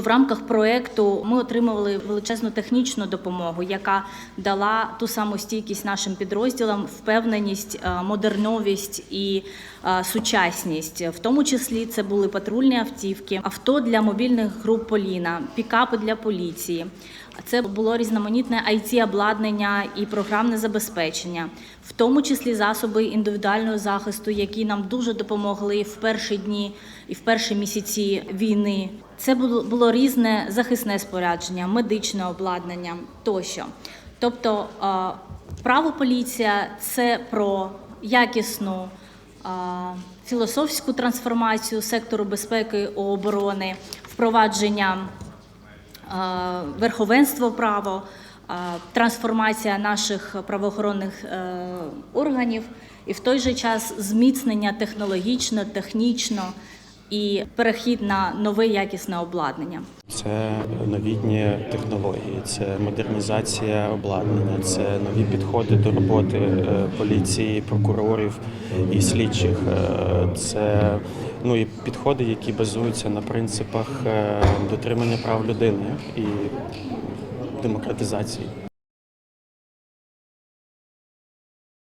В рамках проекту ми отримували величезну технічну допомогу, яка дала ту саму стійкість нашим підрозділам, впевненість, е, модерновість і е, сучасність. В тому числі це були патрульні автівки, авто для мобільних груп Поліна, пікапи для поліції. Це було різноманітне it обладнання і програмне забезпечення, в тому числі засоби індивідуального захисту, які нам дуже допомогли в перші дні і в перші місяці війни. Це було, різне захисне спорядження, медичне обладнання тощо. Тобто, право поліція це про якісну філософську трансформацію сектору безпеки і оборони, впровадження верховенства права, трансформація наших правоохоронних е, органів і в той же час зміцнення технологічно, технічно і перехід на нове якісне обладнання. Це новітні технології, це модернізація обладнання, це нові підходи до роботи е, поліції, прокурорів і слідчих. Е, Це ну і підходи, які базуються на принципах е, дотримання прав людини і демократизації.